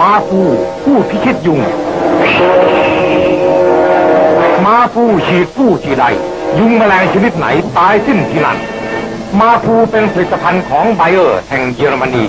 มาฟูผู้พิชิตยุง มาฟูฉีดฟูที่ใด ยุงแมลงชนิดไหนตายสิ้นที่นั่น มาฟูเป็นผลิตภัณฑ์ของไบเออร์แห่งเยอรมนี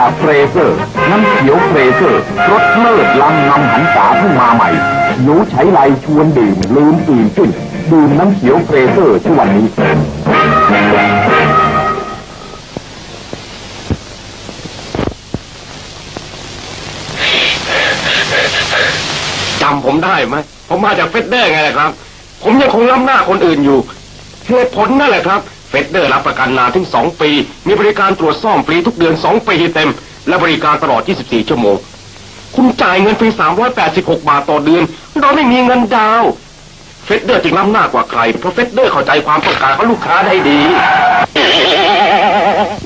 จากเฟรเซอร์ น้ำเขียวเฟรเซอร์รสเลิศล้ำนำหันษาเพิ่งมาใหม่หนูใช้ไลชวนดื่มลืมตื่นขึ้นดื่มน้ำเขียวเฟรเซอร์ทุกวันนี้ จำผมได้ไหม ผมมาจากเฟสเดอร์ไงล่ะครับ ผมยังคงล้ำหน้าคนอื่นอยู่ เหตุผลนั่นแหละครับ เฟสเดอร์รับประกันนานถึง 2 ปี มีบริการตรวจซ่อมฟรีทุกเดือน 2 ปีเต็ม และบริการตลอด 24 ชั่วโมง คุณจ่ายเงินฟรี 386 บาทต่อเดือน เราไม่มีเงินดาวเฟสเดอร์จึงล้ำหน้ากว่าใคร เพราะเฟสเดอร์เข้าใจความต้องการของลูกค้าได้ดี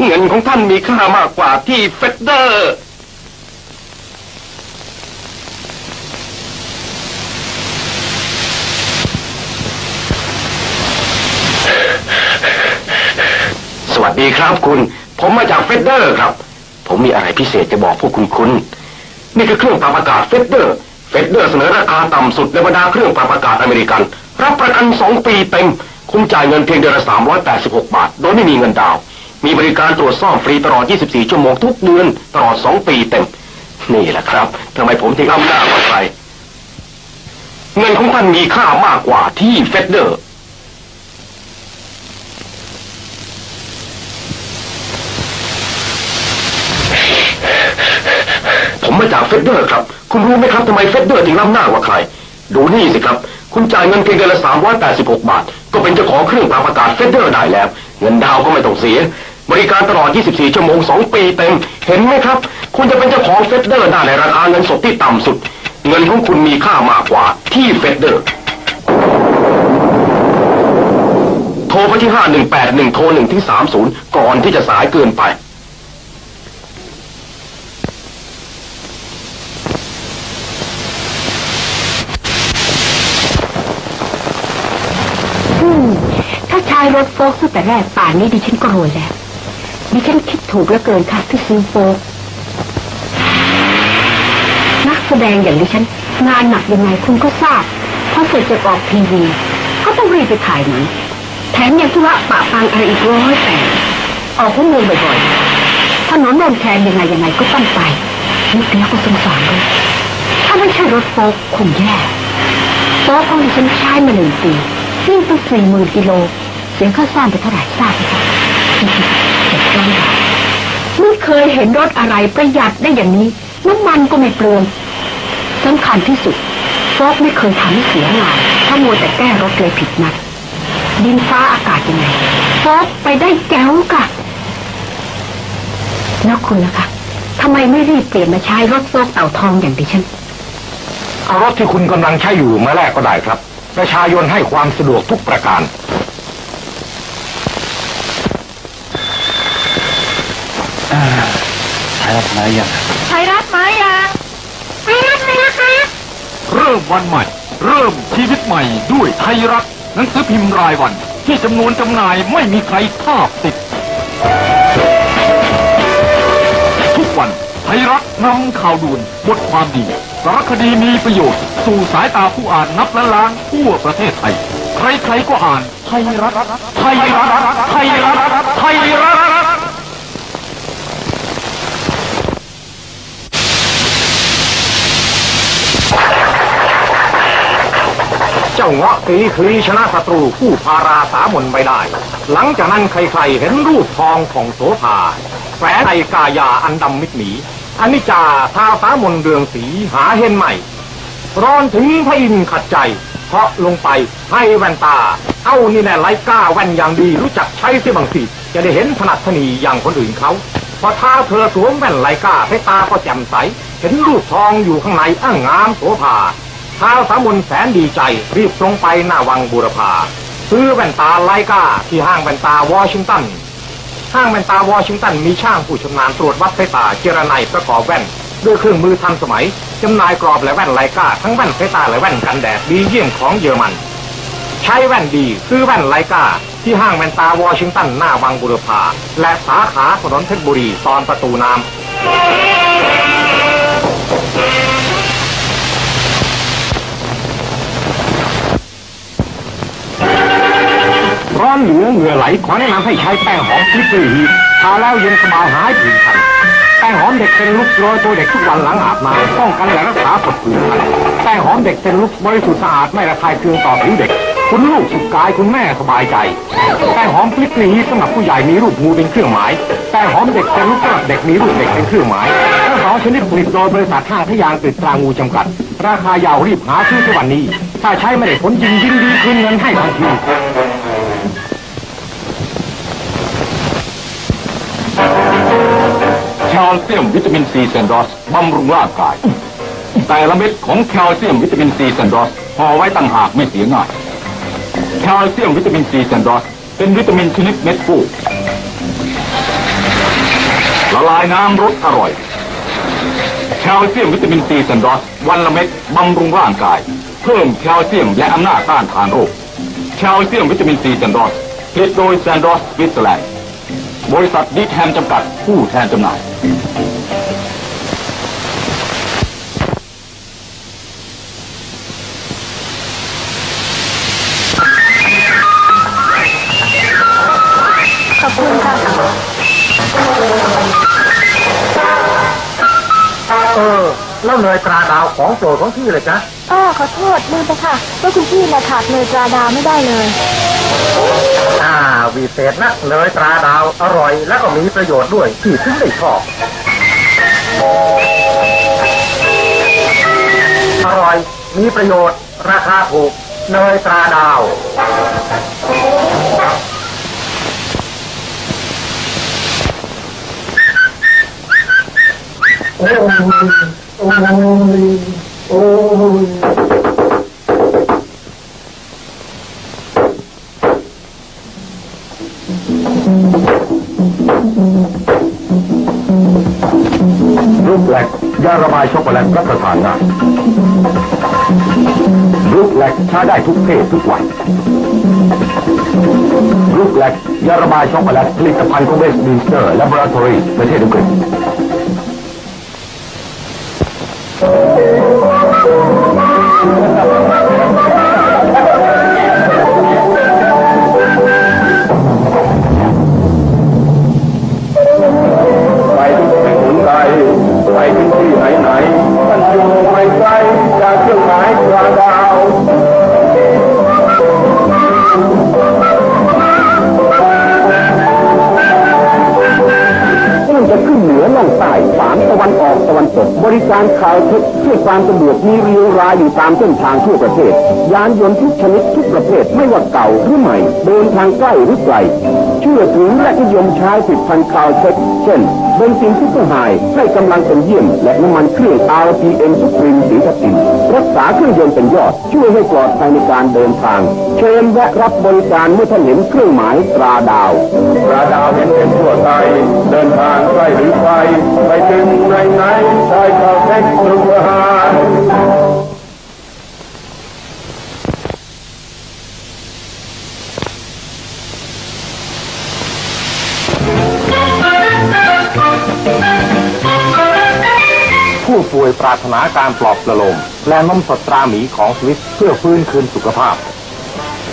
เงินของท่านมีค่ามากกว่าที่เฟสเดอร์ สวัสดีครับคุณ ผมมาจากเฟสเดอร์ครับ ผมมีอะไรพิเศษจะบอกพวกคุณคุณ นี่คือเครื่องปรับอากาศเฟสเดอร์เฟสเดอร์เสนอราคาต่ำสุดในบรรดาเครื่องปรับอากาศอเมริกัน รับประกัน2ปีเต็ม คุณจ่ายเงินเพียงเดือนละ386บหกบาท โดยไม่มีเงินดาวน์มีบริการตรวจซ่อมฟรีตลอด 24 ชั่วโมงทุกเดือนตลอด2ปีเต็ม นี่แหละครับทำไมผมถึงล้ำหน้ากว่าใครเงินของท่านมีค่ามากกว่าที่เฟสเดอร์ ผ มมาจากเฟดเดอร์ครับ คุณรู้ไหมครับทำไมเฟดเดอร์ถึงล้ำหน้ากว่าใคร ดูนี่สิครับ คุณจ่ายเงินเพียงเดือนละ 386 บาท ก็เป็นเจ้าของเครื่องปรับอากาศเฟดเดอร์ได้แล้ว เงินดาวก็ไม่ต้องเสีย บริการตลอด 24 ชั่วโมง 2 ปีเต็ม เห็นไหมครับ คุณจะเป็นเจ้าของเฟดเดอร์ได้ในราคาเงินสดที่ต่ำสุด เงินของคุณมีค่ามากกว่าที่เฟดเดอร์โทรไปที่ 5181 โทร1ที่30 ก่อนที่จะสายเกินไป อืมถ้า ใช้รถโฟกตั้งแต่แรกป่านนี้ดิฉันก็รวยแล้วดิฉันคิดถูกเหลือเกินค่ะที่ซื้อโฟล์กนักแสดงอย่างดิฉัน งานหนักยังไงคุณก็ทราบพอเสร็จจากออกทีวี ก็ต้องรีบไปถ่ายหนังแถมยังธุระปะปังอะไรอีกร้อยแปดออกข้อมูลบ่อยๆถนนโดนแคนยังไงยังไงก็ต้องไปนึกแล้วก็สงสารด้วยถ้าไม่ใช่รถโฟล์กคงแย่โต๊ะของดิฉันใช้มาหนึ่งปีวิ่งตั้งสี่หมื่นกิโล เสียค่าซ่อมไปเท่าไหร่ทราบไหมคะเจ็ดล้านบาทไม่เคยเห็นรถอะไรประหยัดได้อย่างนี้ น้ำมันก็ไม่เปลืองสำคัญที่สุดโฟกไม่เคยทำให้เสียงานถ้ามัวแต่แก้รถเลยผิดนัด ดินฟ้าอากาศยังไงโฟกไปได้แก้วกะแล้วคุณล่ะคะทำไมไม่รีบเปลี่ยนมาใช้รถโฟกเต่าทองอย่างดิฉันเอารถที่คุณกำลังใช้อยู่มาแลกก็ได้ครับ ประชายนให้ความสะดวกทุกประการ ใช้รับไหมยังไทยรัฐมายังไทยรัฐมาแล้วคะ เริ่มวันใหม่ เริ่มชีวิตใหม่ด้วยไทยรัฐหนังสือพิมพ์รายวัน ที่จำนวนจำหน่ายไม่มีใครทาบติด ทุกวันไทยรัฐนำข่าวด่วนบทความดี สารคดีมีประโยชน์ สู่สายตาผู้อ่านนับล้านล้านทั่วประเทศไทย ใครๆก็อ่านไทยรัฐไทยรัฐไทยรัฐไทยรัฐ เจ้าเงาะสีคลีชนะศัตรูผู้พาราสามนไปได้ หลังจากนั้นใครๆเห็นรูปทองของโสภาแฝงในกายาอันดำมิดหนีอนิจจาทาสามนเรืองสีหาเห็นใหม่ ร้อนถึงพระอินทร์ขัดใจเพราะลงไปให้แว่นตา เอานี่แน่ไรกล้าแว่นอย่างดีรู้จักใช้เสียบางสิจะได้เห็นถนัดถนีอย่างคนอื่นเขาพอท้าเธอสวมแว่นไรกล้าให้ตาก็แจ่มใส เห็นรูปทองอยู่ข้างในอ้างงามโสภา ท้าวสามุนแสนดีใจรีบตรงไปหน้าวังบูรพาซื้อแว่นตาไลกาที่ห้างแว่นตาวอชิงตัน ห้างแว่นตาวอชิงตันมีช่างผู้ชำนาญตรวจวัดสายตาเจรไนประกอบแว่น ด้วยเครื่องมือทันสมัยจำหน่ายกรอบและแว่นไลกาทั้งแว่นสายตาและแว่นกันแดดดีเยี่ยมของเยอรมัน ใช้แว่นดีซื้อแว่นไลกาที่ห้างแว่นตาวอชิงตันหน้าวังบุรพาและสาขาถนนเพชรบุรีตอนประตูน้ำ อนเหลือเหงื่อไหล ขอแนะนำให้ใช้แป้งหอมฟลิปปี้ฮีทาแล้วเย็นสบายหายผื่นคัน แป้งหอมเด็กเป็นลุกโรยตัวเด็กทุกวันหลังอาบน้ำป้องกันและรักษาผดผื่นคัน แป้งหอมเด็กเป็นลุกบริสุทธิ์สะอาดไม่ระคายเคืองต่อผิวเด็ก คุณลูกสุขกายคุณแม่สบายใจ แป้งหอมฟลิปปี้ฮีสำหรับผู้ใหญ่มีรูปงูเป็นเครื่องหมาย แป้งหอมเด็กเป็นลุกสำหรับเด็กมีรูปเด็กเป็นเครื่องหมายทั้งสองชนิดผลิตโดยบริษัทห้าทยางติดตรางูจำกัด ราคายาวรีบหาซื้อในวันนี้ ถ้าใช้ไม่ได้ผลจริงยินดีคืนเงินให้ทันที แคลเซียมวิตามินซีเซนดอสบำรุงร่างกาย แต่ละเม็ดของแคลเซียมวิตามินซีเซนดอสห่อไว้ต่างหากไม่เสียง่ายแคลเซียมวิตามินซีเซนดอสเป็นวิตามินชนิดเม็ดฟูละลายน้ำรสอร่อย แคลเซียมวิตามินซีเซนดอสวันละเม็ดบำรุงร่างกาย เพิ่มแคลเซียมและอำนาจต้านทานโรค แคลเซียมวิตามินซีเซนดอสผลิตโดยแซนดอสสวิตเซอร์แลนด์ บริษัทดีแทมจำกัดผู้แทนจำหน่าย ขอบคุณค่ะ แล้วเนยตราดาวของโปรดของพี่เลยจ๊ะอ้อขอโทษลืมไปค่ะว่าคุณพี่น่ะขาดเลยตราดาวไม่ได้เลย อ่าวิเศษนะเนยตราดาวอร่อยและก็มีประโยชน์ด้วยที่ถึงได้ชอบ อร่อยมีประโยชน์ ราคาถูกเนยตราดาว โอ้ ยโอ้ยโอ้ยรูปแหลกยาระบายช็อกโกแลตรับประทานง่ายรูปแหลกใช้ได้ทุกเพศทุกวัยรูปแหลกยาระบายช็อกโกแลตผลิตภัณฑ์ของเวสต์มินสเตอร์และบราทอรีประเทศอังกฤษ ไป ความสะดวกมีเรียวรายอยู่ตามเส้นทางทั่วประเทศ ยานยนต์ทุกชนิดทุกประเภทไม่ว่าเก่าหรือใหม่ เดินทางใกล้หรือไกลเชื่อถือและนิยมใช้ผลิตภัณฑ์ข่าวเท็จเช่นเบนซินซุปเปอร์ไฮให้กำลังเป็นเยี่ยม และน้ำมันเครื่อง RPM ซุปริมสีทับทิมรักษาเครื่องยนต์เป็นยอด ช่วยให้ปลอดภัยในการเดินทาง เชิญแวะรับบริการเมื่อท่านเห็นเครื่องหมายตราดาวตราดาวเห็นเป็นทั่วไทยเดินทางใกล้หรือไกลไปถึงไหนไหนใช้ข่าวเท็จซุปเปอร์ไฮ ป่วยปรารถนาการปลอบประโลม และนมสดตราหมีของสวิสเพื่อฟื้นคืนสุขภาพ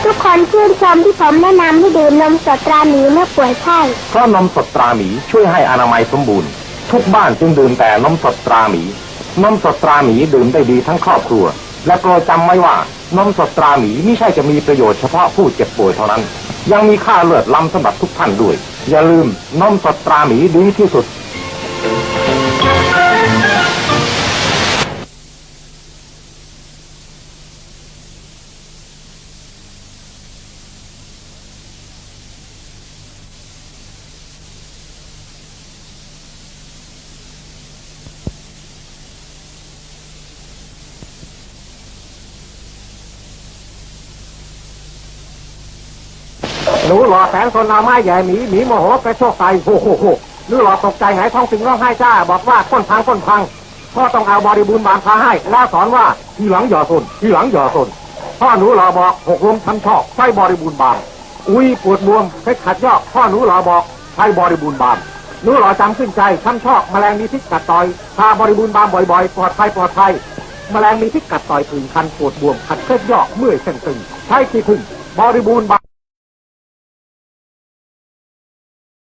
ทุกคนชื่นชมที่ผมแนะนำให้ดื่มนมสดตราหมีเมื่อป่วยไข้เพราะนมสดตราหมีช่วยให้อนามัยสมบูรณ์ ทุกบ้านจึงดื่มแต่นมสดตราหมีนมสดตราหมีดื่มได้ดีทั้งครอบครัว และโปรดจำไว้ว่านมสดตราหมีไม่ใช่จะมีประโยชน์เฉพาะผู้เจ็บป่วยเท่านั้น ยังมีค่าเลือดล้ำสำหรับทุกท่านด้วย อย่าลืมนมสดตราหมีดีที่สุด นูหล่อแสนคนเอาไม้แย่หมีหมีโมโหไปโชคไตโหโหโหหนูหล่อตกใจไงท้องสิงร้องไห้จ้า บอกว่าก้นพังก้นพังพ่อต้องเอาบริบูรณ์บานพาให้ แล้วสอนว่าทีหลังอย่าสนทีหลังอย่าสนพ่อหนูหล่อบอกหกลมทำชอบใช้บริบูรณ์บานอุ้ยปวดบวมเพชรขัดยอกพ่อหนูหล่อบอกใช้บริบูรณ์บานหนูหล่อจำขึ้นใจช้ำชอกแมลงมีพิษกัดต่อยทาบริบูรณ์บานบ่อยๆปลอดภัยปลอดภัยแมลงมีพิษกัดต่อยผื่นคันปวดบวมขัดเคล็ดยอกเมื่อยเส้นตึงใช้ขี้ผึ้งบริบูรณ์บาน